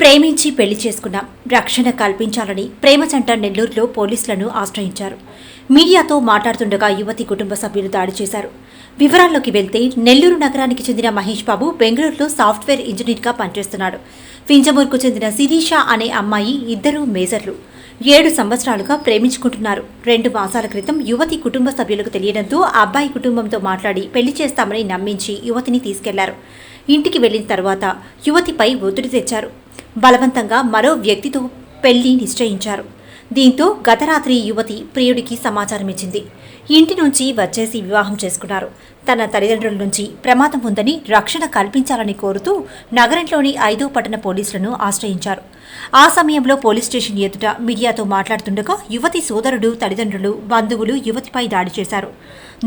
ప్రేమించి పెళ్ళి చేసుకున్నాం రక్షణ కల్పించాలని ప్రేమ సెంటర్ నెల్లూరులో పోలీసులను ఆశ్రయించారు. మీడియాతో మాట్లాడుతుండగా యువతి కుటుంబ సభ్యులు దాడి చేశారు. వివరాల్లోకి వెళ్తే నెల్లూరు నగరానికి చెందిన మహేష్ బాబు బెంగళూరులో సాఫ్ట్వేర్ ఇంజనీర్గా పనిచేస్తున్నాడు. ఫింజమూర్కు చెందిన శిరీష అనే అమ్మాయి ఇద్దరు మేజర్లు. ఏడు సంవత్సరాలుగా ప్రేమించుకుంటున్నారు. రెండు మాసాల క్రితం యువతి కుటుంబ సభ్యులకు తెలియడంతో అబ్బాయి కుటుంబంతో మాట్లాడి పెళ్ళి చేస్తామని నమ్మించి యువతిని తీసుకెళ్ళారు. ఇంటికి వెళ్ళిన తర్వాత యువతిపై ఒత్తిడి తెచ్చారు. బలవంతంగా మరో వ్యక్తితో పెళ్ళి నిశ్చయించారు. దీంతో గత రాత్రి యువతి ప్రియుడికి సమాచారం ఇచ్చింది ఇంటి నుంచి వచ్చేసి వివాహం చేసుకున్నారు. తన తల్లిదండ్రుల నుంచి ప్రమాదం ఉందని రక్షణ కల్పించాలని కోరుతూ నగరంలోని ఐదో పట్టణ పోలీసులను ఆశ్రయించారు. ఆ సమయంలో పోలీస్ స్టేషన్ ఎదుట మీడియాతో మాట్లాడుతుండగా యువతి సోదరుడు తల్లిదండ్రులు బంధువులు యువతిపై దాడి చేశారు.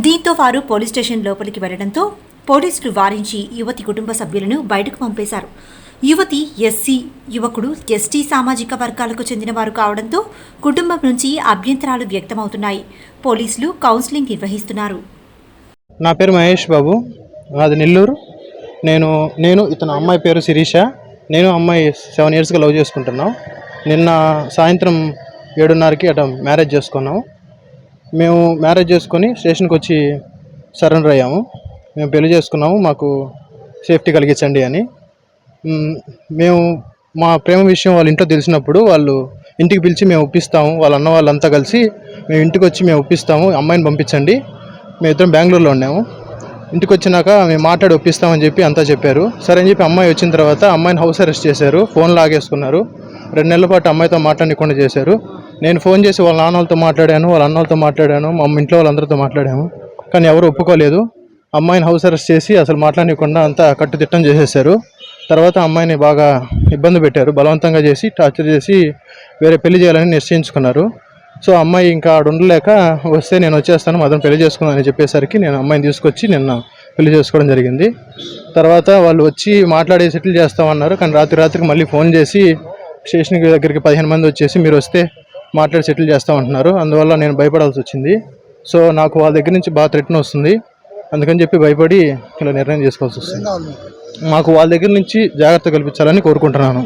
దీంతో వారు పోలీస్ స్టేషన్ లోపలికి వెళ్ళడంతో పోలీసులు వారించి యువతి కుటుంబ సభ్యులను బయటకు పంపేశారు. యువతి ఎస్సీ యువకుడు ఎస్టీ సామాజిక వర్గాలకు చెందినవారు కావడంతో కుటుంబం నుంచి అభ్యంతరాలు వ్యక్తమవుతున్నాయి. పోలీసులు కౌన్సిలింగ్ నిర్వహిస్తున్నారు. నా పేరు మహేష్ బాబు. అది నెల్లూరు. నేను నేను ఇతను అమ్మాయి పేరు శిరీష. నేను అమ్మాయి సెవెన్ ఇయర్స్గా లవ్ చేసుకుంటున్నాం. నిన్న సాయంత్రం ఏడున్నరకి అట మ్యారేజ్ చేసుకున్నాము మేము మ్యారేజ్ చేసుకొని స్టేషన్కి వచ్చి సరెండర్ అయ్యాము. మేము పెళ్ళి చేసుకున్నాము మాకు సేఫ్టీ కలిగించండి అని. మేము మా ప్రేమ విషయం వాళ్ళ ఇంట్లో తెలిసినప్పుడు వాళ్ళు ఇంటికి పిలిచి మేము ఒప్పిస్తాము వాళ్ళ అన్న వాళ్ళంతా కలిసి మేము ఇంటికి వచ్చి మేము ఒప్పిస్తాము అమ్మాయిని పంపించండి. మేము ఇద్దరం బెంగళూరులో ఉన్నాము. ఇంటికి వచ్చినాక మేము మాట్లాడి ఒప్పిస్తామని చెప్పి అంతా చెప్పారు. సరే అని చెప్పి అమ్మాయి వచ్చిన తర్వాత అమ్మాయిని హౌస్ అరెస్ట్ చేశారు ఫోన్ లాగేసుకున్నారు. రెండు నెలల పాటు అమ్మాయితో మాట్లాడకుండా చేశారు. నేను ఫోన్ చేసి వాళ్ళ నాన్న వాళ్ళతో మాట్లాడాను వాళ్ళ అన్నలతో మాట్లాడాను మా ఇంట్లో వాళ్ళందరితో మాట్లాడాము. కానీ ఎవరు ఒప్పుకోలేదు. అమ్మాయిని హౌస్ అరెస్ట్ చేసి అసలు మాట్లాడకుండా అంతా కట్టుదిట్టం చేసేసారు తర్వాత అమ్మాయిని బాగా ఇబ్బంది పెట్టారు. బలవంతంగా చేసి టార్చర్ చేసి వేరే పెళ్ళి చేయాలని నిశ్చయించుకున్నారు. సో అమ్మాయి ఇంకా ఆడు ఉండలేక వస్తే నేను వచ్చేస్తాను మాత్రం పెళ్ళి చేసుకుందామని చెప్పేసరికి నేను అమ్మాయిని తీసుకొచ్చి నిన్న పెళ్ళి చేసుకోవడం జరిగింది. తర్వాత వాళ్ళు వచ్చి మాట్లాడి సెటిల్ చేస్తామన్నారు. కానీ రాత్రి రాత్రికి మళ్ళీ ఫోన్ చేసి స్టేషన్ దగ్గరికి పదిహేను మంది వచ్చేసి మీరు వస్తే మాట్లాడి సెటిల్ చేస్తామంటున్నారు. అందువల్ల నేను భయపడాల్సి వచ్చింది. సో నాకు వాళ్ళ దగ్గర నుంచి బాగా థ్రెట్న్ వస్తుంది. అందుకని చెప్పి భయపడి ఇలా నిర్ణయం చేసుకోవాల్సి వస్తుంది. మాకు వాళ్ళ దగ్గర నుంచి జాగ్రత్త కల్పించాలని కోరుకుంటున్నాను.